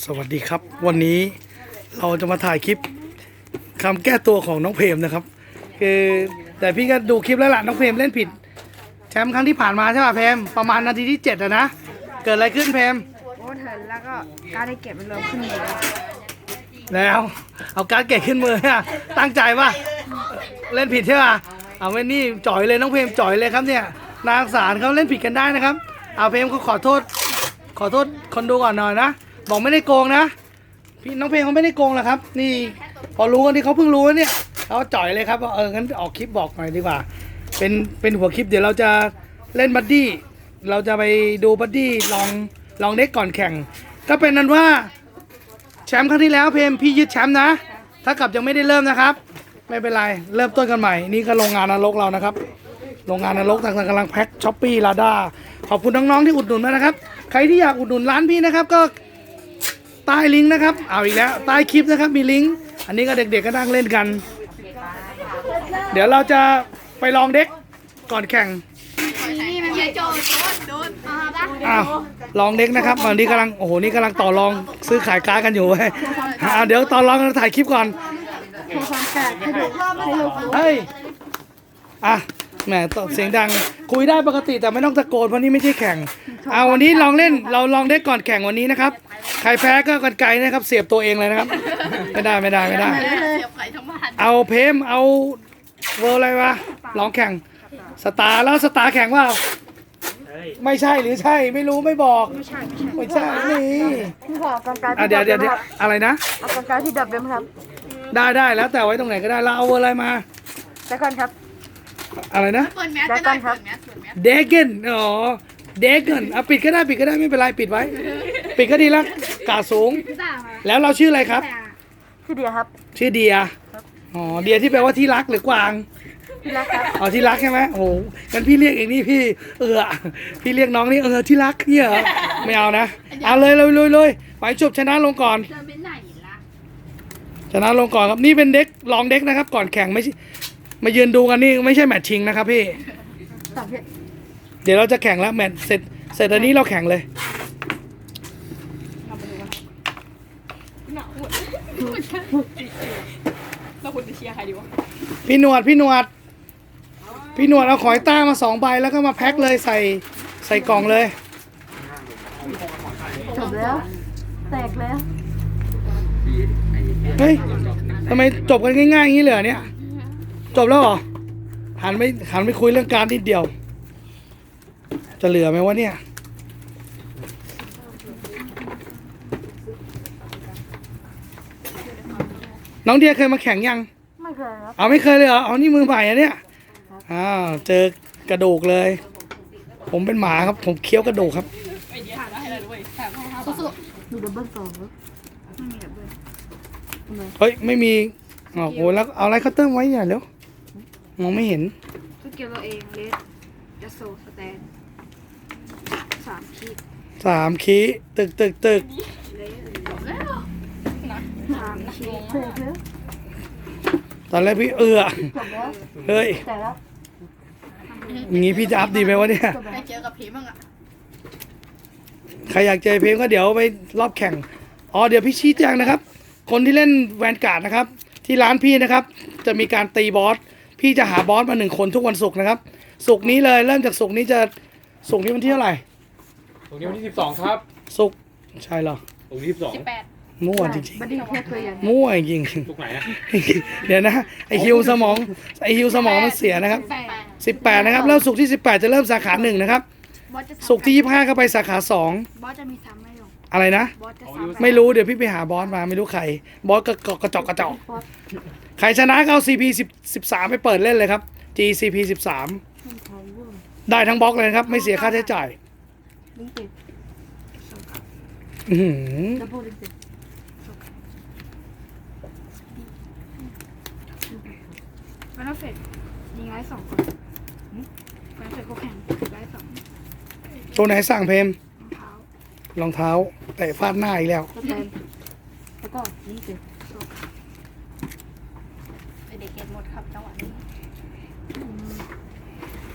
สวัสดีครับ วันนี้เราจะมาถ่ายคลิปคำแก้ตัวของน้องเพมนะครับ คือแต่พี่ก็ดูคลิปแล้วล่ะน้องเพมเล่นผิดแชมป์ครั้งที่ผ่านมาใช่ป่ะเพมประมาณนาทีที่เจ็ดอะนะเกิดอะไรขึ้นเพมโอ้เถินแล้วก็การได้เก็บมันรวมขึ้นมือแล้วเอาการ์ดเกตขึ้นมืออะตั้งใจป่ะเล่นผิดใช่ป่ะเอาไว้นี่จ่อยเลยน้องเพมจ่อยเลยครับเนี่ยนางสารเขาเล่นผิดกันได้นะครับเอาเพมเขาขอโทษ ขอโทษคนดูก่อนหน่อยนะ บอกไม่ได้โกงนะ พี่น้องเพลงเขาไม่ได้โกงหรอกครับ นี่ พอรู้กันที่เขาเพิ่งรู้เนี่ยเขาจ่อยเลยครับว่าเอองั้นออกคลิปบอกหน่อยดีกว่า เป็นเป็นหัวคลิปเดี๋ยวเราจะเล่นบัดดี้เราจะไปดูบัดดี้ลองลองเด็กก่อนแข่ง ก็เป็นนั้นว่าแชมป์ครั้งที่แล้วเพมพี่ยึดแชมป์นะ ถ้ากลับยังไม่ได้เริ่มนะครับ ไม่เป็นไรเริ่มต้นกันใหม่ นี่ก็โรงงานนรกเรานะครับ โรงงานนรกทางกำลังแพ็คช้อปปี้ลาด้าขอบคุณน้องๆที่อุดหนุนมานะครับ ใครที่อยากอุดหนุนร้านพี่นะครับก็ ต้ลิงก์นะครับ เอาอีกแล้วใต้คลิปนะครับมีลิงก์ อันนี้ก็เด็กๆก็นั่งเล่นกัน เดี๋ยวเราจะไปลองเด็กก่อนแข่งนี่มันม่โจดโดนอ้าวลองเด็กนะครับวันนี้กำลัง โอ้โห นี่กำลังต่อรองซื้อขายการ์ดกันอยู่เว้ยอ่าเดี๋ยวต่อรองกันถ่ายคลิปก่อนเฮ้ย อะ แหมตบเสียงดัง คุยได้ปกติแต่ไม่ต้องตะโกนเพราะนี่ไม่ใช่แข่ง เอาวันนี้ลองเล่น เราลองเด็กก่อนแข่งวันนี้นะครับ ใครแพ้ก็กันไกลนะครับเสียบตัวเองเลยนะครับ ไม่ได้ไม่ได้ไม่ได้เอาเพมเอาเวอร์อะไรวะลองแข่งสตาร์แล้วสตาร์แข่งว่า ไม่ใช่หรือใช่ไม่รู้ไม่บอก ไม่ใช่ไม่ใช่ไม่ใช่นี่พี่ขอกางกายอะเดี๋ยวเดี๋ยวเดี๋ยวอะไรนะ เอากางกายที่ดับเดิมครับได้ได้แล้วแต่ไว้ตรงไหนก็ได้แล้วเอาเวอร์อะไรมาแล้วก่อนครับ อะไรนะ เปิดแมสแล้วก็ก่ได้อนครับเปิดแมสเปิดแมสเดเกนอ๋อเดเกนอะปิดก็ได้ปิดก็ได้ไม่เป็นไรปิดไว้ ปิดก็ดีแล้ว กาดสูงแล้วเราชื่ออะไรครับพี่เดียครับ ชื่อเดียอ๋อเดียที่แปลว่าที่รักหรือกวางพี่รักครับอ๋อที่รักใช่ไหมโอ้โหงั้นพี่เรียกเองนี่พี่เออพี่เรียกน้องนี่เออที่รักเนี่ยเหรอไม่เอานะเอาเลยเลยเลยเลยไปจบชนะลงก่อน เดินไปไหนล่ะชนะลงก่อนครับนี่เป็นเด็กลองเด็กนะครับ ก่อนแข่งไม่ใช่มายืนดูกันนี่ไม่ใช่แมตช์ชิงนะครับพี่ตับพี่เดี๋ยวเราจะแข่งแล้วแมตช์เสร็จเสร็จอันนี้เราแข่งเลย เราควรจะเชียร์ใครดีวะพี่หนวดพี่หนวด พี่หนวดเอาขอยต้ามาสองใบแล้วก็มาแพ็คเลยใส่ใส่กล่องเลย จบแล้ว แตกแล้ว เฮ้ยทำไมจบกันง่ายๆอย่างนี้เลยเหรอเนี่ย จบแล้วเหรอหันไม่หันไปคุยเรื่องการนิดเดียว จะเหลือไหมวะเนี่ย น้องเดียเคยมาแข่งยัง ไม่เคยครับเอาไม่เคยเลยเหรอเอานี่มือใหม่อะเนี่ยอ้าวเจอกระดูกเลย ผมเป็นหมาครับ ผมเคี้ยวกระดูกครับสู้ดูดับเบิลสองครับเฮ้ย ไม่มีอ๋อโหแล้วเอาอะไรคัตเตอร์ไว้เนี่ยเร็วมองไม่เห็นสกิลเราเองเลสจะโซสแตนสามขีดสามคีตึกตึกตึก สามขีดถูกแล้วตอนแรกพี่เอือจบแล้วเฮ้ยแต่แล้วอย่างงี้พี่จะอัพดีไหมวะเนี่ย จบๆแล้วไปเจอกับผีมั่งอะใครอยากเจอเพลงก็เดี๋ยวไปรอบแข่ง อ๋อเดี๋ยวพี่ชี้แจงนะครับ คนที่เล่นแวนการ์ดนะครับ ที่ร้านพี่นะครับ จะมีการตีบอส พี่จะหาบอสมาหนึ่งคนทุกวันศุกร์นะครับ ศุกร์นี้เลยเริ่มจากศุกร์นี้จะศุกร์นี้วันที่เท่าไหร่ ตรงนี้วันที่12ครับศุกร์ใช่เหรอ ตรงที่สิบแปด มั่วจริงบัดดี้แค่ตัวอย่างๆมั่วจริง12ทุกไหนนะๆเดี๋ยวนะไอฮิวสมองไอฮิวสมองมันเสียนะครับ แปด18 นะครับแล้วศุกร์ที่ 18 จะเริ่มสาขาหนึ่งนะครับบอสจะศุกร์ที่ 25ก็ไปสาขาสองบอสจะมีซ้ำไหมลงอะไรนะ บอสจะซ้ำไม่รู้เดี๋ยวพี่ไปหาบอสมาไม่รู้ใคร บอสกระกกระจอกกระจอกใครชนะก็เอา CP 10 13 ไปเปิดเล่นเลยครับ GCP 13 ได้ทั้งบล็อกเลยนะครับ ไม่เสียค่าใช้จ่ายลิงก์ติดอื้อหือจะพูดลิงก์ติด มันต้องเสร็จยิงไล่สองคนมันเสร็จก็แข่งไล่สองตัวไหนสั่งเพมรองเท้ารองเท้าเตะฟาดหน้าอีกแล้วสแตนแล้วก็ลิงก์ติดเด็กเกตหมดครับจังหวะนี้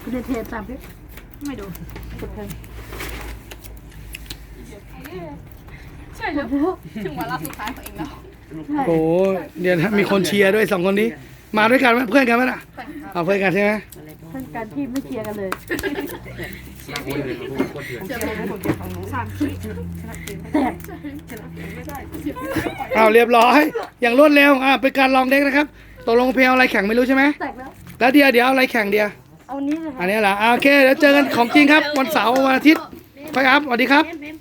คุณเทสามพี่ไม่ดูกดเพลงใช่แล้วถึงเวลาสุดท้ายของเองแล้วโอ้เดี๋ยวนะมีคนเชียร์ด้วยสองคนนี้ มาด้วยกันไหมเพื่อนกันไหมล่ะเอาเพื่อนกันใช่ไหมท่านการที่ไม่เคลียร์กันเลยมาคนอื่นมาคนอื่นสามขีดเอาเรียบร้อย อย่างรวดเร็วอ่าเป็นการลองเด็กนะครับตกลงเพลงเอาอะไรแข่งไม่รู้ใช่ไหมแตกแล้วแล้วเดียวเดี๋ยวเอาอะไรแข่งเดียวเอานี้เลยคอัรับนนี้เหรออ่าโอเคเดี๋ยวเจอกันของจริงครับวันเสาร์วันอาทิตย์ค่อยครับสวัสดีครับเมม